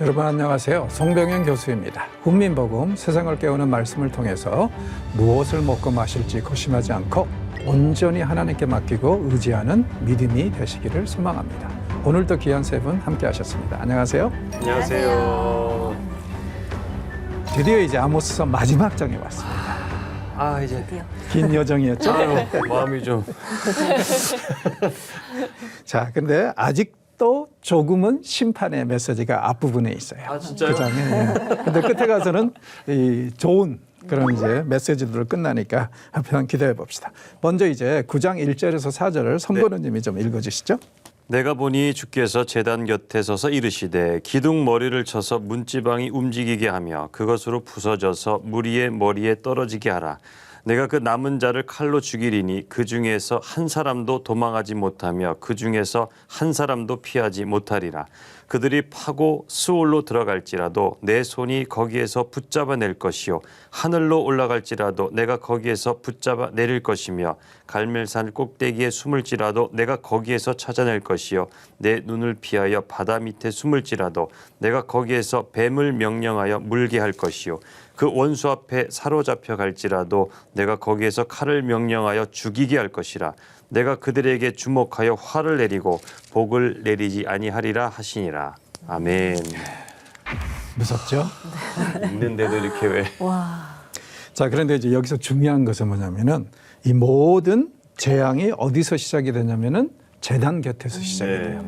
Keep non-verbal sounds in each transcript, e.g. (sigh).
여러분 안녕하세요. 송병현 교수입니다. 국민복음 세상을 깨우는 말씀을 통해서 무엇을 먹고 마실지 고심하지 않고 온전히 하나님께 맡기고 의지하는 믿음이 되시기를 소망합니다. 오늘도 귀한 세 분 함께 하셨습니다. 안녕하세요. 안녕하세요. 드디어 이제 아모스서 마지막 장에 왔습니다. 아 이제 긴 여정이었죠? 아유 마음이 좀 (laughs) 자, 근데 아직 도 조금은 심판의 메시지가 앞부분에 있어요. 아, 진짜요? 그 장에. 예. 근데 끝에 가서는 이 좋은 그런 이제 메시지들로 끝나니까 한편 기대해 봅시다. 먼저 이제 9장 1절에서 4절을 선보는님이 좀 읽어 주시죠. 내가 보니 주께서 제단 곁에 서서 이르시되 기둥 머리를 쳐서 문지방이 움직이게 하며 그것으로 부서져서 무리의 머리에 떨어지게 하라. 내가 그 남은 자를 칼로 죽이리니 그 중에서 한 사람도 도망하지 못하며 그 중에서 한 사람도 피하지 못하리라. 그들이 파고 수올로 들어갈지라도 내 손이 거기에서 붙잡아 낼 것이요. 하늘로 올라갈지라도 내가 거기에서 붙잡아 내릴 것이며 갈멜산 꼭대기에 숨을지라도 내가 거기에서 찾아낼 것이요. 내 눈을 피하여 바다 밑에 숨을지라도 내가 거기에서 뱀을 명령하여 물게 할 것이요 그 원수 앞에 사로잡혀 갈지라도 내가 거기에서 칼을 명령하여 죽이게 할 것이라. 내가 그들에게 주목하여 화를 내리고 복을 내리지 아니하리라 하시니라. 아멘. 무섭죠? 있는데도 이렇게 왜? 자, 그런데 이제 여기서 중요한 것은 뭐냐면은 이 모든 재앙이 어디서 시작이 되냐면은 재단 곁에서 시작이 돼요.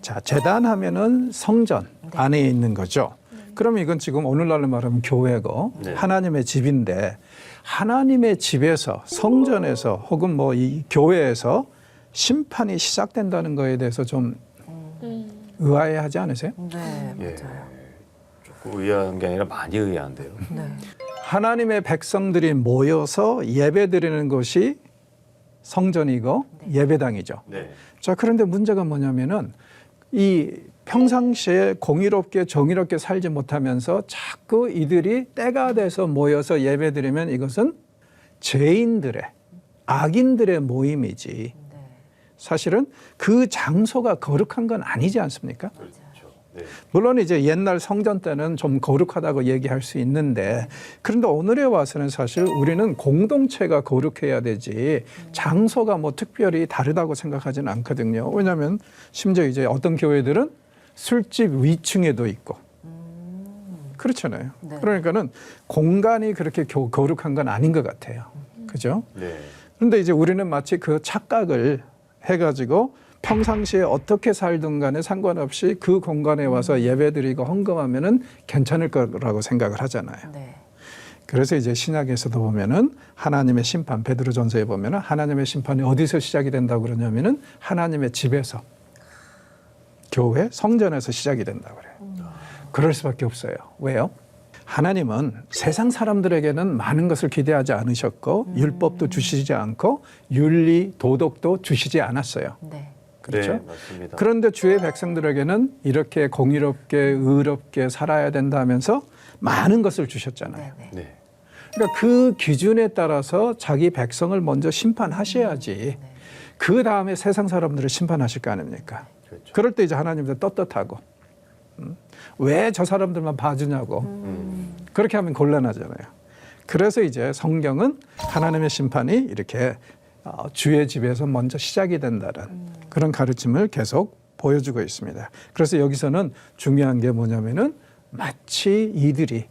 자, 재단 하면은 성전 안에 있는 거죠. 그럼 이건 지금 오늘날로 말하면 교회고 네. 하나님의 집인데 하나님의 집에서 성전에서 혹은 뭐 이 교회에서 심판이 시작된다는 거에 대해서 좀 의아해하지 않으세요? 네, 예. 맞아요. 조금 의아한 게 아니라 많이 의아한데요 네. 하나님의 백성들이 모여서 예배드리는 곳이 성전이고 예배당이죠. 네. 자, 그런데 문제가 뭐냐면은 이 평상시에 공의롭게 정의롭게 살지 못하면서 자꾸 이들이 때가 돼서 모여서 예배드리면 이것은 죄인들의 악인들의 모임이지. 네. 사실은 그 장소가 거룩한 건 아니지 않습니까? 그렇죠 네. 물론 이제 옛날 성전 때는 좀 거룩하다고 얘기할 수 있는데 그런데 오늘에 와서는 사실 우리는 공동체가 거룩해야 되지 장소가 뭐 특별히 다르다고 생각하지는 않거든요. 왜냐하면 심지어 이제 어떤 교회들은 술집 위층에도 있고 그렇잖아요. 네. 그러니까는 공간이 그렇게 교- 거룩한 건 아닌 것 같아요. 그죠? 네. 그런데 이제 우리는 마치 그 착각을 해가지고 평상시에 어떻게 살든 간에 상관없이 그 공간에 와서 예배드리고 헌금하면은 괜찮을 거라고 생각을 하잖아요. 네. 그래서 이제 신약에서도 보면은 하나님의 심판, 베드로전서에 보면은 하나님의 심판이 어디서 시작이 된다고 그러냐면은 하나님의 집에서 교회, 성전에서 시작이 된다고 그래요. 그럴 수밖에 없어요. 왜요? 하나님은 세상 사람들에게는 많은 것을 기대하지 않으셨고 율법도 주시지 않고 윤리, 도덕도 주시지 않았어요. 네. 그렇죠? 네, 맞습니다. 그런데 주의 백성들에게는 이렇게 공의롭게 의롭게 살아야 된다면서 많은 것을 주셨잖아요. 네. 네. 네. 그러니까 그 기준에 따라서 자기 백성을 먼저 심판하셔야지. 그 다음에 세상 사람들을 심판하실 거 아닙니까? 그렇죠. 그럴 때 이제 하나님도 떳떳하고 왜저 사람들만 봐주냐고 음. 그렇게 하면 곤란하잖아요. 그래서 이제 성경은 하나님의 심판이 이렇게 어, 주의 집에서 먼저 시작이 된다는 그런 가르침을 계속 보여주고 있습니다. 그래서 여기서는 중요한 게 뭐냐면은 마치 이들이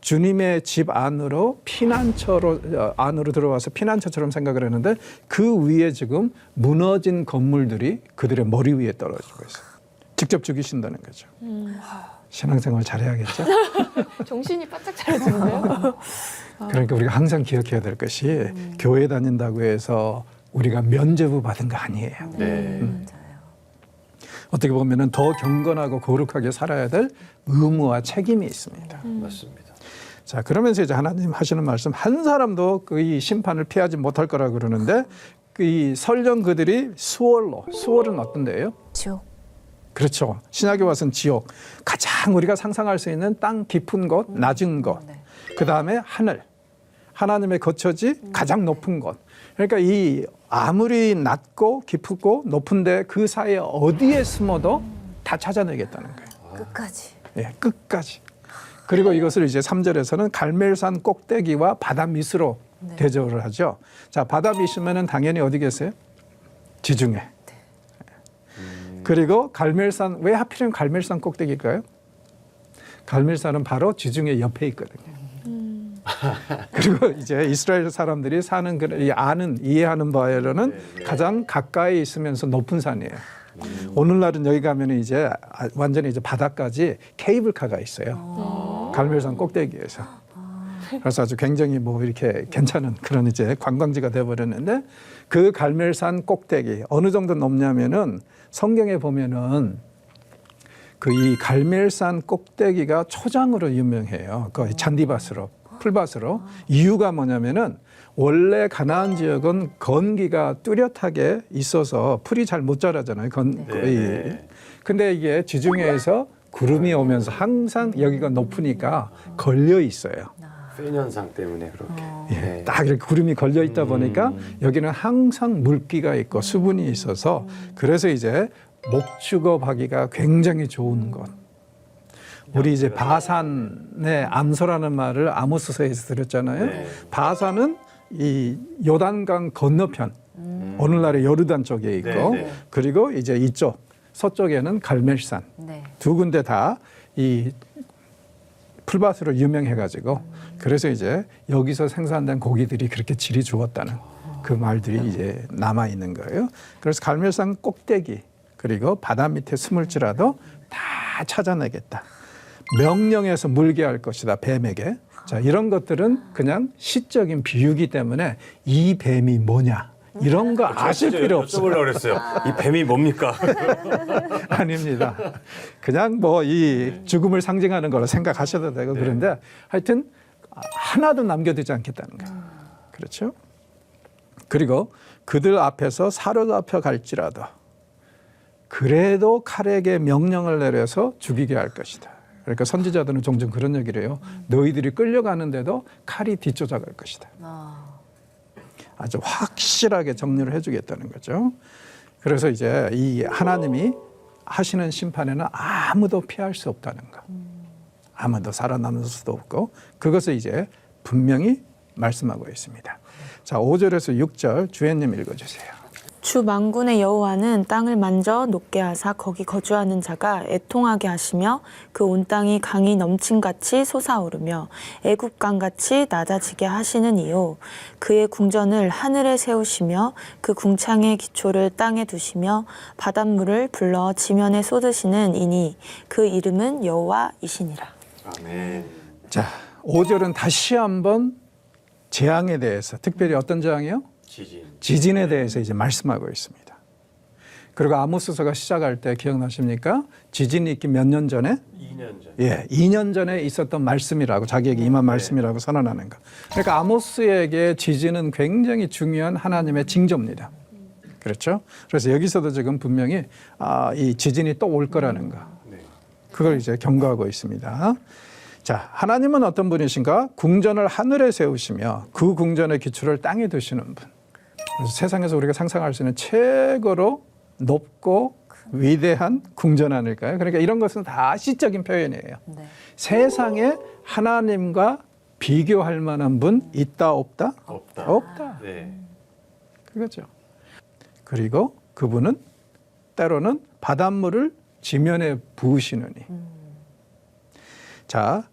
주님의 집 안으로 피난처로 어, 안으로 들어와서 피난처처럼 생각을 했는데 그 위에 지금 무너진 건물들이 그들의 머리 위에 떨어지고 있어요. 직접 죽이신다는 거죠. 신앙생활 잘해야겠죠. (laughs) 정신이 바짝 차려지는데요. (laughs) 그러니까 우리가 항상 기억해야 될 것이 교회 다닌다고 해서 우리가 면죄부 받은 거 아니에요. 네. 맞아요. 어떻게 보면은 더 경건하고 거룩하게 살아야 될 의무와 책임이 있습니다. 맞습니다. 자 그러면서 이제 하나님 하시는 말씀 한 사람도 그 이 심판을 피하지 못할 거라 그러는데 그 이 설령 그들이 수월로 수월은 어떤 데예요? 지옥. 그렇죠. 신약에 와서는 지옥 가장 우리가 상상할 수 있는 땅 깊은 곳, 낮은 곳. 네. 그 다음에 하늘. 하나님의 거처지 가장 높은 곳. 그러니까 이 아무리 낮고 깊고 높은데 그 사이에 어디에 숨어도 다 찾아내겠다는 거예요. 끝까지. 예, 끝까지. 그리고 이것을 이제 3절에서는 갈멜산 꼭대기와 바다 밑으로 네. 대조를 하죠. 자, 바다 밑이면은 당연히 어디 계세요? 지중해. 그리고 갈멜산 왜 하필이면 갈멜산 꼭대기일까요? 갈멜산은 바로 지중해 옆에 있거든요. (laughs) 그리고 이제 이스라엘 사람들이 사는 그이 아는 이해하는 바에는 가장 가까이 있으면서 높은 산이에요. 오늘날은 여기 가면 이제 아- 완전히 이제 바다까지 케이블카가 있어요. 갈멜산 꼭대기에서. 그래서 아주 굉장히 뭐 이렇게 괜찮은 그런 이제 관광지가 돼버렸는데 그 갈멜산 꼭대기 어느 정도 높냐면은 성경에 보면은 그 이 갈멜산 꼭대기가 초장으로 유명해요. 그 잔디밭으로 풀밭으로 이유가 뭐냐면은 원래 가나안 지역은 건기가 뚜렷하게 있어서 풀이 잘 못 자라잖아요. 건 네. 거의. 근데 이게 지중해에서 구름이 오면서 항상 여기가 높으니까 걸려 있어요. 팬 현상 때문에 그렇게. 예, 네. 딱 이렇게 구름이 걸려 있다 보니까 음. 여기는 항상 물기가 있고 수분이 있어서 그래서 이제 목축업하기가 굉장히 좋은 곳. 우리 이제 바산의 암소라는 말을 아모스서에서 들었잖아요. 네. 바산은 이 요단강 건너편 오늘날의 요르단 쪽에 있고 네, 네. 그리고 이제 이쪽 서쪽에는 갈멜산 네. 두 군데 다 이 풀밭으로 유명해가지고 그래서 이제 여기서 생산된 고기들이 그렇게 질이 좋았다는 그 말들이 이제 남아 있는 거예요. 그래서 갈멜산 꼭대기 그리고 바다 밑에 숨을지라도 다 찾아내겠다. 명령해서 물게 할 것이다 뱀에게. 자 이런 것들은 그냥 시적인 비유기 때문에 이 뱀이 뭐냐 이런 거 아실 필요 없어요. 여쭤보려고 그랬어요. 이 뱀이 뭡니까? (laughs) 아닙니다. 그냥 뭐 이 죽음을 상징하는 거로 생각하셔도 되고 그런데 하여튼 하나도 남겨두지 않겠다는 거예요. 그렇죠? 그리고 그들 앞에서 사로잡혀 갈지라도 그래도 칼에게 명령을 내려서 죽이게 할 것이다. 그러니까 선지자들은 종종 그런 얘기를 해요. 너희들이 끌려가는데도 칼이 뒤쫓아갈 것이다. 아, 아주 확실하게 정리를 해주겠다는 거죠. 그래서 이제 이 하나님이 하시는 심판에는 아무도 피할 수 없다는 거. 아무도 살아남을 수도 없고 그것을 이제 분명히 말씀하고 있습니다. 자, 5절에서 6절 주연님 읽어주세요. 주 만군의 여호와는 땅을 만져 높게 하사 거기 거주하는 자가 애통하게 하시며 그 온 땅이 강이 넘침같이 솟아오르며 애국강같이 낮아지게 하시는 이요 그의 궁전을 하늘에 세우시며 그 궁창의 기초를 땅에 두시며 바닷물을 불러 지면에 쏟으시는 이니 그 이름은 여호와이시니라. 아멘. 자, 5절은 다시 한번 재앙에 대해서 특별히 어떤 재앙이요? 지진. 지진에 대해서 이제 말씀하고 있습니다. 그리고 아모스서가 시작할 때 기억나십니까? 지진이 있기 몇 년 전에 2년 전. 예, 2년 전에 있었던 말씀이라고 자기에게 임한 말씀이라고 선언하는 거. 그러니까 아모스에게 지진은 굉장히 중요한 하나님의 징조입니다. 그렇죠? 그래서 여기서도 지금 분명히 아, 이 지진이 또 올 거라는 거. 네. 그걸 이제 경고하고 있습니다. 자, 하나님은 어떤 분이신가? 궁전을 하늘에 세우시며 그 궁전의 기초를 땅에 두시는 분. 세상에서 우리가 상상할 수 있는 최고로 높고 위대한 궁전 아닐까요? 그러니까 이런 것은 다 시적인 표현이에요. 네. 세상에 하나님과 비교할 만한 분 있다 없다? 없다. 없다. 네. 그거죠. 그리고 그분은 때로는 바닷물을 지면에 부으시느니. 자,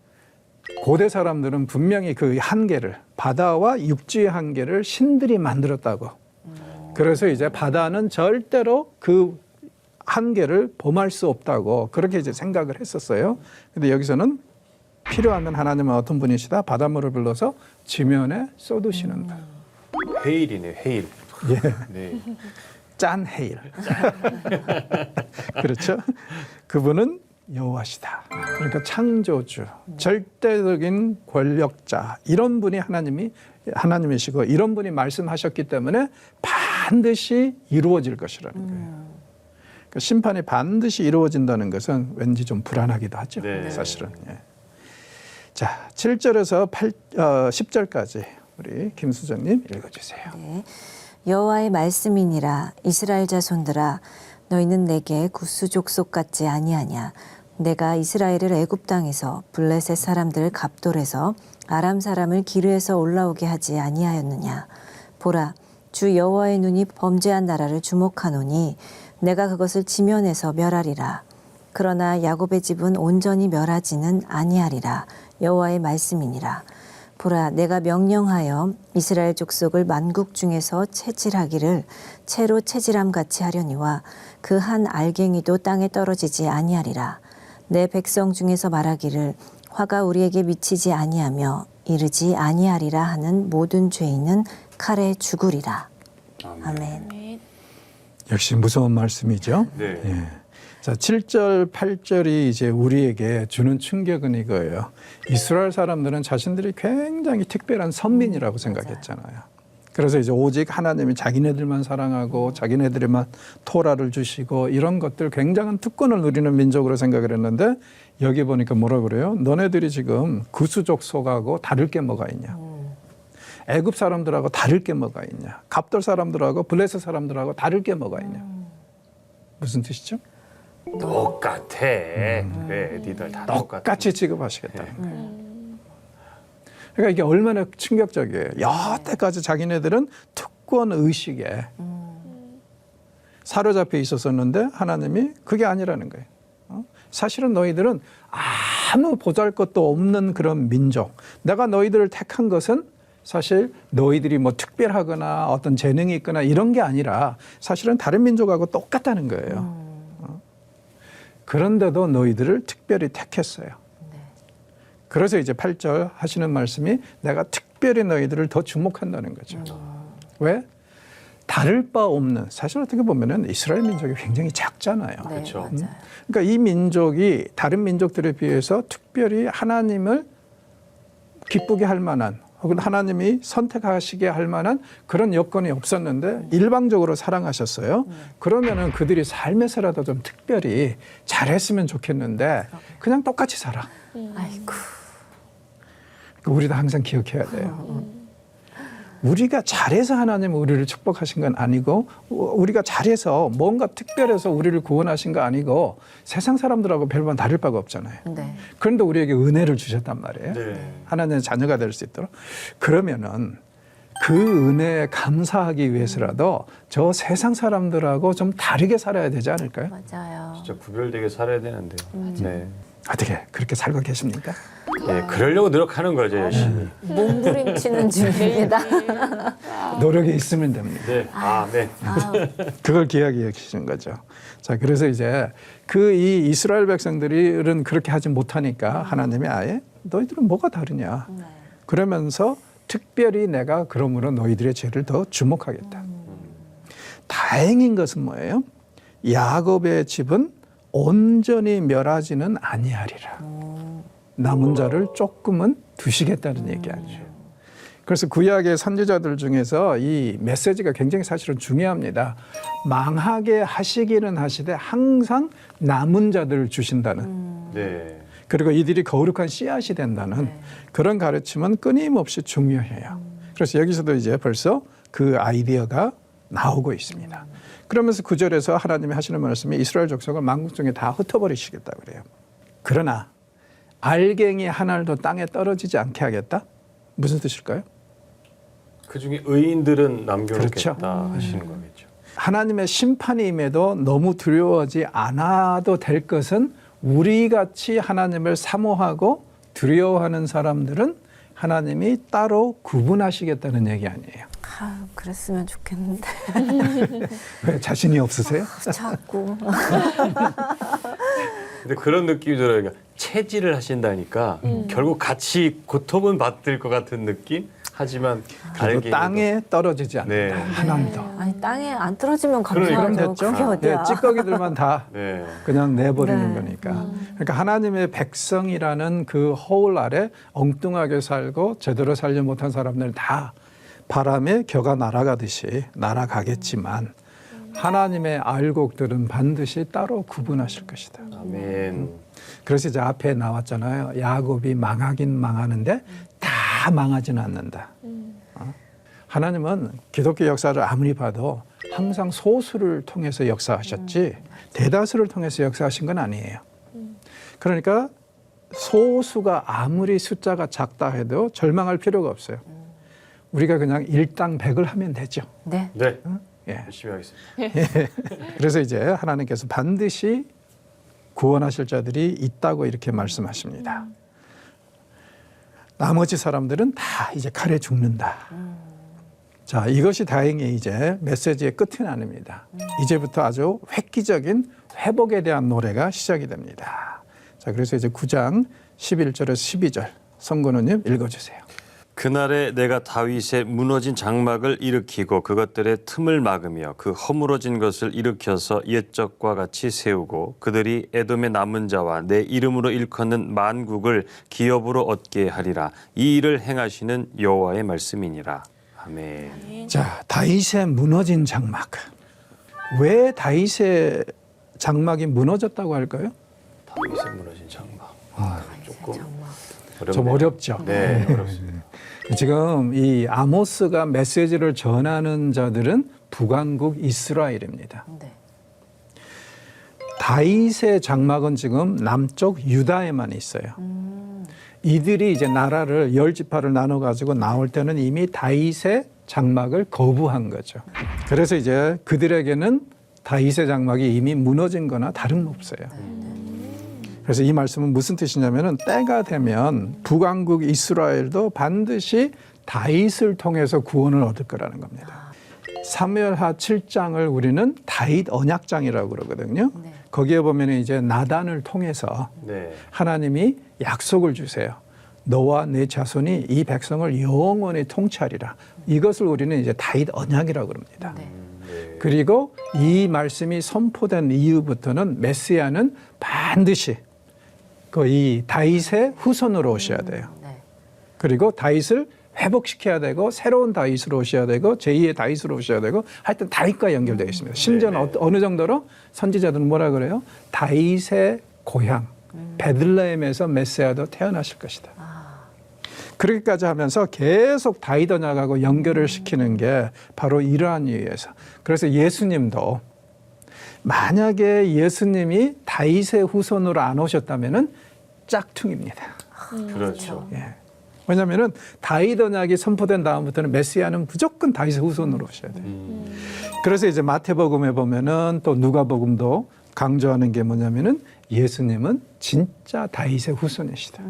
고대 사람들은 분명히 그 한계를 바다와 육지의 한계를 신들이 만들었다고. 그래서 이제 바다는 절대로 그 한계를 범할 수 없다고 그렇게 이제 생각을 했었어요. 근데 여기서는 필요하면 하나님은 어떤 분이시다? 바닷물을 불러서 지면에 쏟으시는 분. 헤일이네, 헤일. 예. (laughs) 네. 짠 헤일. (laughs) 그렇죠? 그분은 여호와시다. 그러니까 창조주, 절대적인 권력자 이런 분이 하나님이 하나님이시고 이런 분이 말씀하셨기 때문에 반드시 이루어질 것이라는 거예요. 그 심판이 반드시 이루어진다는 것은 왠지 좀 불안하기도 하죠. 네. 사실은. 예. 자, 7절에서 8, 어, 10절까지 우리 김수정님 읽어주세요. 네. 여호와의 말씀이니라 이스라엘 자손들아 너희는 내게 구수 족속 같지 아니하냐 내가 이스라엘을 애굽 땅에서 블레셋 사람들 갑돌에서 아람 사람을 기르에서 올라오게 하지 아니하였느냐? 보라 주 여호와의 눈이 범죄한 나라를 주목하노니 내가 그것을 지면에서 멸하리라. 그러나 야곱의 집은 온전히 멸하지는 아니하리라. 여호와의 말씀이니라. 보라 내가 명령하여 이스라엘 족속을 만국 중에서 채질하기를 채로 채질함 같이 하려니와 그 한 알갱이도 땅에 떨어지지 아니하리라 내 백성 중에서 말하기를 화가 우리에게 미치지 아니하며 이르지 아니하리라 하는 모든 죄인은 칼에 죽으리라 아멘. 역시 무서운 말씀이죠. 네. 예. 자, 7절, 8절이 이제 우리에게 주는 충격은 이거예요. 이스라엘 사람들은 자신들이 굉장히 특별한 선민이라고 생각했잖아요. 그래서 이제 오직 하나님이 자기네들만 사랑하고 자기네들에만 토라를 주시고 이런 것들 굉장한 특권을 누리는 민족으로 생각을 했는데 여기 보니까 뭐라 그래요? 너네들이 지금 구수족 속하고 다를 게 뭐가 있냐? 애굽 사람들하고 다를 게 뭐가 있냐? 갑돌 사람들하고 블레셋 사람들하고 다를 게 뭐가 있냐? 무슨 뜻이죠? 똑같아. 그래, 니들 다 똑같아. 똑같이 취급하시겠다는 거예요. 그러니까 이게 얼마나 충격적이에요. 여태까지 자기네들은 특권 의식에 사로잡혀 있었었는데 하나님이 그게 아니라는 거예요. 어? 사실은 너희들은 아무 보잘 것도 없는 그런 민족. 내가 너희들을 택한 것은 사실 너희들이 뭐 특별하거나 어떤 재능이 있거나 이런 게 아니라 사실은 다른 민족하고 똑같다는 거예요. 어? 그런데도 너희들을 특별히 택했어요. 그래서 이제 8절 하시는 말씀이 내가 특별히 너희들을 더 주목한다는 거죠. 왜? 다를 바 없는 사실 어떻게 보면은 이스라엘 민족이 굉장히 작잖아요. 네, 그렇죠. 맞아요. 그러니까 이 민족이 다른 민족들에 비해서 특별히 하나님을 기쁘게 할 만한 혹은 하나님이 선택하시게 할 만한 그런 여건이 없었는데 일방적으로 사랑하셨어요. 그러면은 그들이 삶에서라도 좀 특별히 잘했으면 좋겠는데 그냥 똑같이 살아. 아이고. 그 우리도 항상 기억해야 돼요. 우리가 잘해서 하나님 우리를 축복하신 건 아니고 우- 우리가 잘해서 뭔가 특별해서 우리를 구원하신 거 아니고 세상 사람들하고 별반 다를 바가 없잖아요. 네. 그런데 우리에게 은혜를 주셨단 말이에요. 네. 하나님의 자녀가 될 수 있도록. 그러면은 그 은혜에 감사하기 위해서라도 저 세상 사람들하고 좀 다르게 살아야 되지 않을까요? 맞아요. 진짜 구별되게 살아야 되는데요. 네. 어떻게 그렇게 살고 계십니까? 네, 그러려고 노력하는 거죠, 열심히. 몸부림치는 중입니다. 노력이 있으면 됩니다. 네. 아, 네. (laughs) 그걸 기하게 여기시는 거죠. 자, 그래서 이제 그 이 이스라엘 백성들은 그렇게 하지 못하니까 하나님이 아예 너희들은 뭐가 다르냐. 그러면서 특별히 내가 그러므로 너희들의 죄를 더 주목하겠다. 다행인 것은 뭐예요? 야곱의 집은 온전히 멸하지는 아니하리라. 남은 자를 조금은 두시겠다는 얘기하죠. 그래서 구약의 선지자들 중에서 이 메시지가 굉장히 사실은 중요합니다. 망하게 하시기는 하시되 항상 남은 자들을 주신다는 네. 그리고 이들이 거룩한 씨앗이 된다는 그런 가르침은 끊임없이 중요해요. 그래서 여기서도 이제 벌써 그 아이디어가 나오고 있습니다. 그러면서 구절에서 하나님이 하시는 말씀이 이스라엘 족속을 만국 중에 다 흩어버리시겠다 그래요. 그러나 알갱이 하나도 땅에 떨어지지 않게 하겠다? 무슨 뜻일까요? 그 중에 의인들은 남겨놓겠다 그렇죠. 하시는 거겠죠. 하나님의 심판이 임해도 너무 두려워하지 않아도 될 것은 우리 같이 하나님을 사모하고 두려워하는 사람들은 하나님이 따로 구분하시겠다는 얘기 아니에요. 아, 그랬으면 좋겠는데 (laughs) 왜 자신이 없으세요? 자꾸 근데 그런 느낌이 들어요. 그러니까 체질을 하신다니까 결국 같이 고통은 받을 것 같은 느낌? 하지만 알갱이도- 땅에 떨어지지 않는다. 네. 하나님도. 아니 땅에 안 떨어지면. 그럼 감사하죠. 됐죠? 그게 어디야? 네, 찌꺼기들만 다 (laughs) 네. 그냥 내버리는 네. 거니까. 그러니까 하나님의 백성이라는 그 허울 아래 엉뚱하게 살고 제대로 살지 못한 사람들 다 바람에 겨가 날아가듯이 날아가겠지만 하나님의 알곡들은 반드시 따로 구분하실 것이다. 아멘. 그래서 이제 앞에 나왔잖아요. 야곱이 망하긴 망하는데 다 망하지는 않는다. 어? 하나님은 기독교 역사를 아무리 봐도 항상 소수를 통해서 역사하셨지 대다수를 통해서 역사하신 건 아니에요. 그러니까 소수가 아무리 숫자가 작다 해도 절망할 필요가 없어요. 우리가 그냥 일당 백을 하면 되죠. 네. 네. 예. 열심히 하겠습니다. (laughs) 그래서 이제 하나님께서 반드시 구원하실 자들이 있다고 이렇게 말씀하십니다. 나머지 사람들은 다 이제 칼에 죽는다. 자, 이것이 다행히 이제 메시지의 끝은 아닙니다. 이제부터 아주 획기적인 회복에 대한 노래가 시작이 됩니다. 자, 그래서 이제 9장 11절에서 12절 성건우님 읽어주세요. 그날에 내가 다윗의 무너진 장막을 일으키고 그것들의 틈을 막으며 그 허물어진 것을 일으켜서 옛적과 같이 세우고 그들이 에돔의 남은 자와 내 이름으로 일컫는 만국을 기업으로 얻게 하리라 이 일을 행하시는 여호와의 말씀이니라 아멘. 자, 다윗의 무너진 장막. 왜 다윗의 장막이 무너졌다고 할까요? 다윗의 무너진 장막. 아, 조금 어렵네요. 좀 어렵죠. 네, 어렵습니다. 지금 이 아모스가 메시지를 전하는 자들은 북왕국 이스라엘입니다. 네. 다윗의 장막은 지금 남쪽 유다에만 있어요. 이들이 이제 나라를 열 지파를 나눠 가지고 나올 때는 이미 다윗의 장막을 거부한 거죠. 그래서 이제 그들에게는 다윗의 장막이 이미 무너진 거나 다름없어요. 그래서 이 말씀은 무슨 뜻이냐면은 때가 되면 북왕국 이스라엘도 반드시 다윗을 통해서 구원을 얻을 거라는 겁니다. 사무엘하 7장을 우리는 다윗 언약장이라고 그러거든요. 네. 거기에 보면 이제 나단을 통해서 네. 하나님이 약속을 주세요. 너와 내 자손이 이 백성을 영원히 통치하리라. 이것을 우리는 이제 다윗 언약이라고 그럽니다. 네. 그리고 이 말씀이 선포된 이후부터는 메시아는 반드시 그이 다윗의 후손으로 오셔야 돼요. 네. 그리고 다윗을 회복시켜야 되고 새로운 다윗으로 오셔야 되고 제2의 다윗으로 오셔야 되고 하여튼 다윗과 연결되어 있습니다. 심지어는 어- 어느 정도로 선지자들은 뭐라 그래요? 다윗의 고향 베들레헴에서 메시아도 태어나실 것이다. 그렇게까지 하면서 계속 다윗 언약하고 연결을 시키는 게 바로 이러한 이유에서 그래서 예수님도 만약에 예수님이 다윗의 후손으로 안 오셨다면은 짝퉁입니다. 그렇죠. 예. 왜냐하면은 다윗 언약이 선포된 다음부터는 메시아는 무조건 다윗의 후손으로 오셔야 돼요. 그래서 이제 마태복음에 보면은 또 누가복음도 강조하는 게 뭐냐면은 예수님은 진짜 다윗의 후손이시다.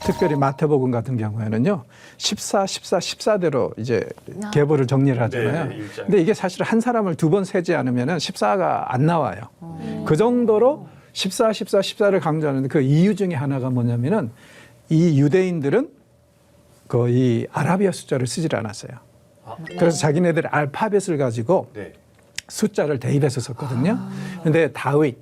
특별히 마태복음 같은 경우에는요. 14, 14, 14대로 이제 계보를 정리를 하잖아요. 네. 근데 이게 사실 한 사람을 두 번 세지 않으면은 14가 안 나와요. 그 정도로 14, 14, 14를 강조하는데 그 이유 중에 하나가 뭐냐면은 이 유대인들은 거의 아라비아 숫자를 쓰질 않았어요. 그래서 자기네들 알파벳을 가지고 네. 숫자를 대입해서 썼거든요. 근데 다윗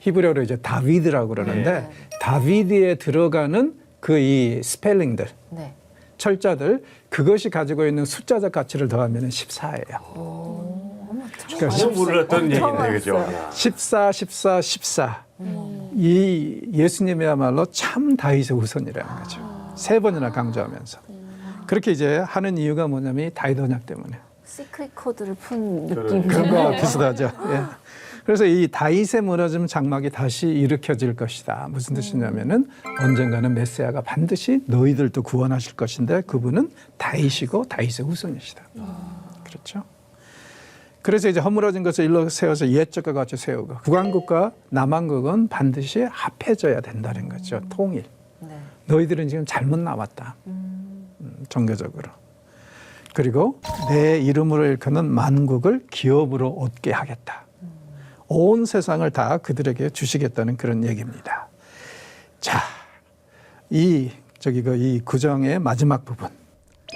히브리어로 이제 다비드라고 그러는데 다비드에 들어가는 그 이 스펠링들 네. 철자들 그것이 가지고 있는 숫자적 가치를 더하면 14예요. 그러니까 전혀 몰랐던 얘기인데 그죠? 14, 14, 14. 이 예수님이야말로 참 다윗의 후손이라는 거죠. 세 번이나 강조하면서. 그렇게 이제 하는 이유가 뭐냐면 이 다윗 언약 때문에. 시크릿 코드를 푼. 느낌. 그런 거와 비슷하죠. 예. 그래서 이 다윗의 무너짐 장막이 다시 일으켜질 것이다. 무슨 뜻이냐면은 언젠가는 메시아가 반드시 너희들도 구원하실 것인데 그분은 다윗이고 다윗의 후손이시다. 그렇죠? 그래서 이제 허물어진 것을 일러 세워서 옛적과 같이 세우고 북왕국과 남왕국은 반드시 합해져야 된다는 거죠. 통일. 네. 너희들은 지금 잘못 나왔다. 음, 정교적으로. 그리고 내 이름으로 일컫는 만국을 기업으로 얻게 하겠다. 온 세상을 다 그들에게 주시겠다는 그런 얘기입니다. 자, 이 저기 그 이 구정의 마지막 부분.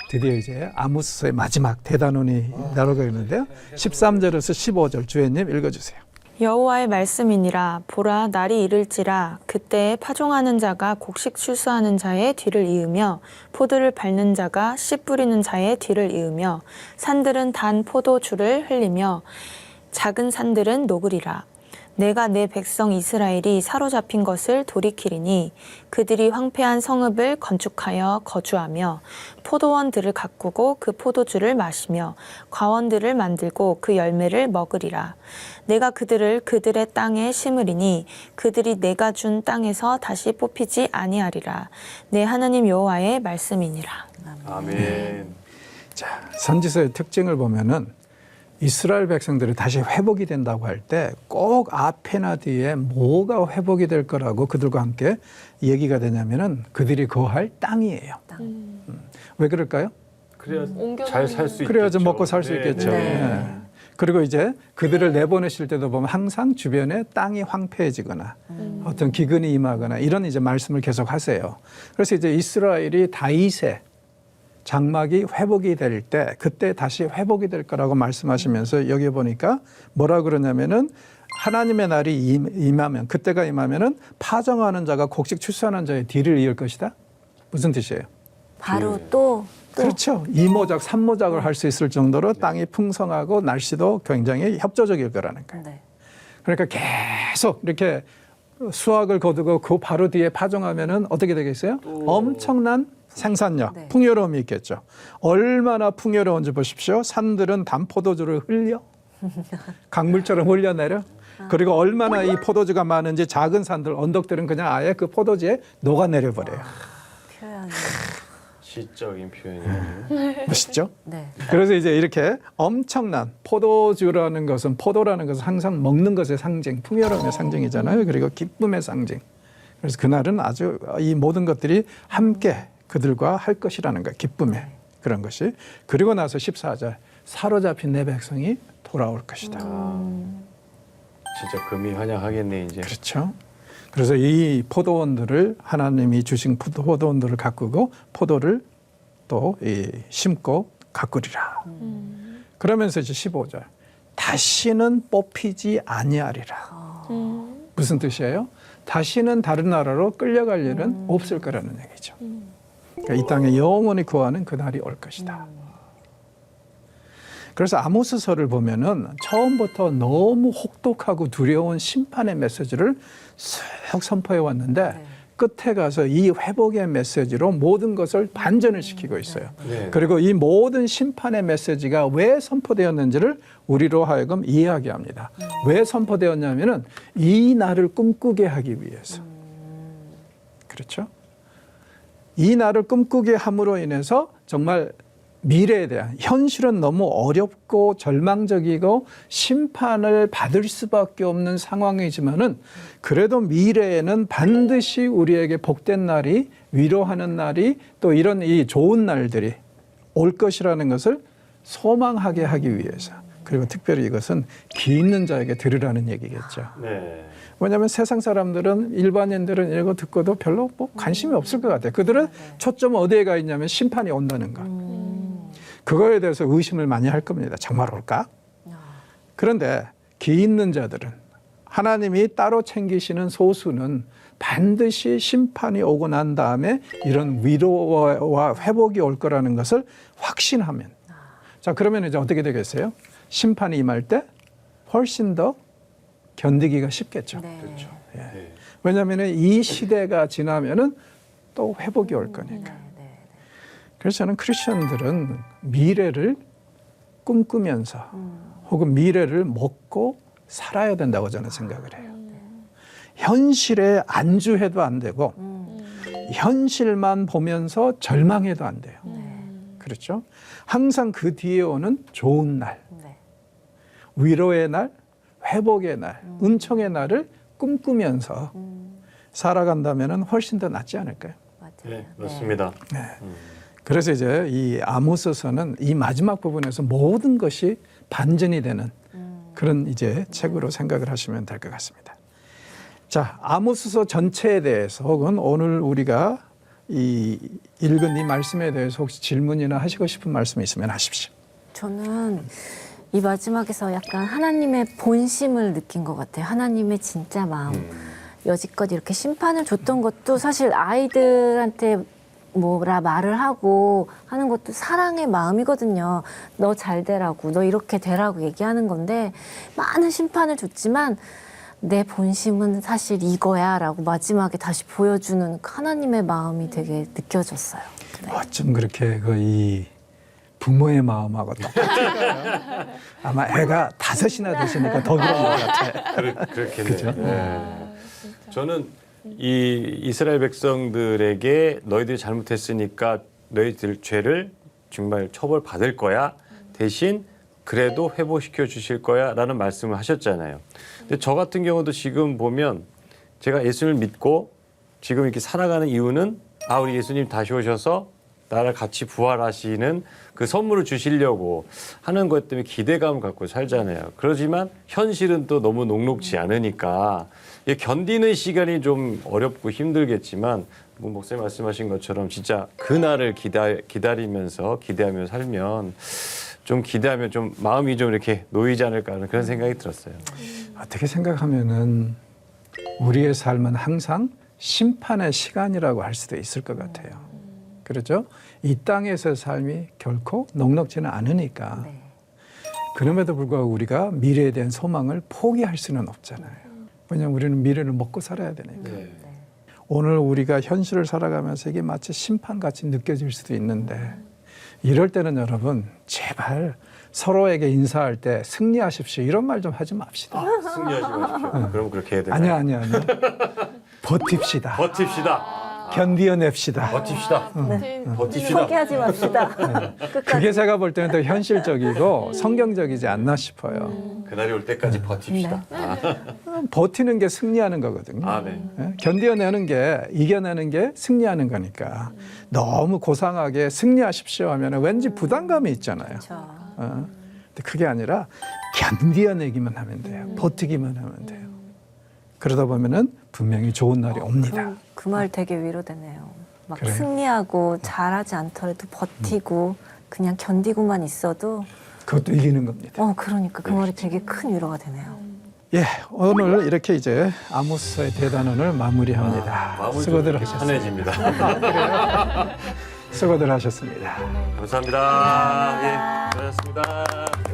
드디어 이제 아모스의 마지막 대단원이 나오고 있는데요. 13절에서 15절 주혜님 읽어주세요. 여호와의 말씀이니라 보라 날이 이를지라 그때에 파종하는 자가 곡식 추수하는 자의 뒤를 이으며 포도를 밟는 자가 씨 뿌리는 자의 뒤를 이으며 산들은 단 포도주를 흘리며 작은 산들은 녹으리라 내가 내 백성 이스라엘이 사로잡힌 것을 돌이키리니 그들이 황폐한 성읍을 건축하여 거주하며 포도원들을 가꾸고 그 포도주를 마시며 과원들을 만들고 그 열매를 먹으리라. 내가 그들을 그들의 땅에 심으리니 그들이 내가 준 땅에서 다시 뽑히지 아니하리라. 내 하나님 여호와의 말씀이니라. 아멘. 자, 선지서의 특징을 보면은 이스라엘 백성들이 다시 회복이 된다고 할 때 꼭 앞에나 뒤에 뭐가 회복이 될 거라고 그들과 함께 얘기가 되냐면은 그들이 거할 땅이에요. 음. 왜 그럴까요? 그래야 옮겨다니는- 잘살 수 있겠죠. 그래야지 먹고 살수 네, 있겠죠. 네. 예. 그리고 이제 그들을 내보내실 때도 보면 항상 주변에 땅이 황폐해지거나 어떤 기근이 임하거나 이런 이제 말씀을 계속 하세요. 그래서 이제 이스라엘이 다윗의 장막이 회복이 될 때 그때 다시 회복이 될 거라고 말씀하시면서 여기 보니까 뭐라 그러냐면은 하나님의 날이 임- 임하면 그때가 임하면은 파정하는 자가 곡식 출산한 자의 뒤를 이을 것이다. 무슨 뜻이에요? 바로 또, 또 그렇죠. 이모작, 삼모작을 할 수 있을 정도로 땅이 풍성하고 날씨도 굉장히 협조적일 거라는 거예요. 네. 그러니까 계속 이렇게 수확을 거두고 그 바로 뒤에 파종하면은 어떻게 되겠어요? 엄청난 생산력, 네. 풍요로움이 있겠죠. 얼마나 풍요로운지 보십시오. 산들은 단 포도주를 흘려 (laughs) 강물처럼 흘려내려. 그리고 얼마나 이 포도주가 많은지 작은 산들, 언덕들은 그냥 아예 그 포도주에 녹아내려 버려요. 표현이. 시적인 표현이에요. 멋있죠? 네. 그래서 이제 이렇게 엄청난 포도주라는 것은 포도라는 것은 항상 먹는 것의 상징, 풍요로움의 상징이잖아요. 그리고 기쁨의 상징. 그래서 그날은 아주 이 모든 것들이 함께 그들과 할 것이라는 거예요. 기쁨의 그런 것이. 그리고 나서 14절 사로잡힌 내 백성이 돌아올 것이다. 진짜 금이 환영하겠네 이제. 그렇죠. 그래서 이 포도원들을 하나님이 주신 포도- 포도원들을 가꾸고 포도를 또이 심고 가꾸리라. 그러면서 이제 15절 다시는 뽑히지 아니하리라. 무슨 뜻이에요? 다시는 다른 나라로 끌려갈 일은 없을 거라는 얘기죠. 그러니까 이 땅에 영원히 구하는 그날이 올 것이다. 그래서 아모스서를 보면은 처음부터 너무 혹독하고 두려운 심판의 메시지를 쭉 선포해 왔는데 끝에 가서 이 회복의 메시지로 모든 것을 반전을 시키고 있어요. 네. 그리고 이 모든 심판의 메시지가 왜 선포되었는지를 우리로 하여금 이해하게 합니다. 왜 선포되었냐면은 이 날을 꿈꾸게 하기 위해서. 그렇죠? 이 날을 꿈꾸게 함으로 인해서 정말 미래에 대한 현실은 너무 어렵고 절망적이고 심판을 받을 수밖에 없는 상황이지만은 그래도 미래에는 반드시 우리에게 복된 날이 위로하는 날이 또 이런 이 좋은 날들이 올 것이라는 것을 소망하게 하기 위해서 그리고 특별히 이것은 귀 있는 자에게 들으라는 얘기겠죠. 네. 왜냐하면 세상 사람들은 일반인들은 이거 듣고도 별로 뭐 관심이 없을 것 같아요. 그들은 초점 어디에 가 있냐면 심판이 온다는 것. 그거에 대해서 의심을 많이 할 겁니다. 정말 올까? 그런데 귀 있는 자들은 하나님이 따로 챙기시는 소수는 반드시 심판이 오고 난 다음에 이런 위로와 회복이 올 거라는 것을 확신하면 자 그러면 이제 어떻게 되겠어요? 심판이 임할 때 훨씬 더 견디기가 쉽겠죠. 네. 그렇죠. 네. 왜냐하면 이 시대가 지나면은 또 회복이 올 거니까. 네. 그래서 저는 크리스천들은 미래를 꿈꾸면서 혹은 미래를 먹고 살아야 된다고 저는 생각을 해요. 현실에 안주해도 안 되고 현실만 보면서 절망해도 안 돼요. 그렇죠? 항상 그 뒤에 오는 좋은 날, 네. 위로의 날, 회복의 날, 은총의 날을 꿈꾸면서 살아간다면 훨씬 더 낫지 않을까요? 맞아요. 네, 맞습니다. 그래서 이제 이 아모스서는 이 마지막 부분에서 모든 것이 반전이 되는 그런 이제 책으로 생각을 하시면 될 것 같습니다. 자, 아모스서 전체에 대해서 혹은 오늘 우리가 이 읽은 이 말씀에 대해서 혹시 질문이나 하시고 싶은 말씀이 있으면 하십시오. 저는 이 마지막에서 약간 하나님의 본심을 느낀 것 같아요. 하나님의 진짜 마음. 여지껏 이렇게 심판을 줬던 것도 사실 아이들한테 뭐라 말을 하고 하는 것도 사랑의 마음이거든요. 너 잘 되라고, 너 이렇게 되라고 얘기하는 건데 많은 심판을 줬지만 내 본심은 사실 이거야라고 마지막에 다시 보여주는 그 하나님의 마음이 되게 느껴졌어요. 네. 어쩜 그렇게 그 이 부모의 마음하고 똑같아요. 아마 애가 다섯이나 되시니까 더 그런 것 같아요. 그렇. 그죠? 네. 저는 이 이스라엘 백성들에게 너희들이 잘못했으니까 너희들 죄를 정말 처벌 받을 거야. 대신 그래도 회복시켜 주실 거야 라는 말씀을 하셨잖아요. 근데 저 같은 경우도 지금 보면 제가 예수를 믿고 지금 이렇게 살아가는 이유는 아 우리 예수님 다시 오셔서 나를 같이 부활하시는 그 선물을 주시려고 하는 것 때문에 기대감을 갖고 살잖아요. 그러지만 현실은 또 너무 녹록지 않으니까 견디는 시간이 좀 어렵고 힘들겠지만 뭐 목사님 말씀하신 것처럼 진짜 그날을 기다, 기다리면서 기대하며 살면 좀 기대하면 좀 마음이 좀 이렇게 놓이지 않을까 하는 그런 생각이 들었어요. 어떻게 생각하면은 우리의 삶은 항상 심판의 시간이라고 할 수도 있을 것 같아요. 그렇죠? 이 땅에서의 삶이 결코 넉넉지는 않으니까. 네. 그럼에도 불구하고 우리가 미래에 대한 소망을 포기할 수는 없잖아요. 왜냐하면 우리는 미래를 먹고 살아야 되니까. 네. 오늘 우리가 현실을 살아가면서 이게 마치 심판같이 느껴질 수도 있는데 이럴 때는 여러분 제발 서로에게 인사할 때 승리하십시오 이런 말 좀 하지 맙시다. 승리하지 마십시오. 그럼 그렇게 해야 되나요? 아니야 아니야 아니야. 버팁시다. 버팁시다. 견디어냅시다. 버팁시다. 네. 버팁시다. 포기하지 맙시다. 끝까지. 그게 제가 볼 때는 더 현실적이고 성경적이지 않나 싶어요. 그날이 올 때까지 버팁시다. 버티는 게 승리하는 거거든요. 아, 네. 예? 견뎌내는 게 이겨내는 게 승리하는 거니까 너무 고상하게 승리하십시오 하면 왠지 부담감이 있잖아요. 그렇죠. 어? 근데 그게 아니라 견디어내기만 하면 돼요. 버티기만 하면 돼요. 그러다 보면은 분명히 좋은 날이 옵니다. 그 말 되게 위로되네요. 막 그래요. 승리하고 잘하지 않더라도 버티고 그냥 견디고만 있어도 그것도 이기는 겁니다. 어 그러니까 그 말이 되게 큰 위로가 되네요. 예, 오늘 이렇게 이제 아모스의 대단원을 마무리합니다. 좀 수고들 하셨습니다. 편해집니다. (laughs) 수고들 하셨습니다. 감사합니다. 예. 수고하셨습니다.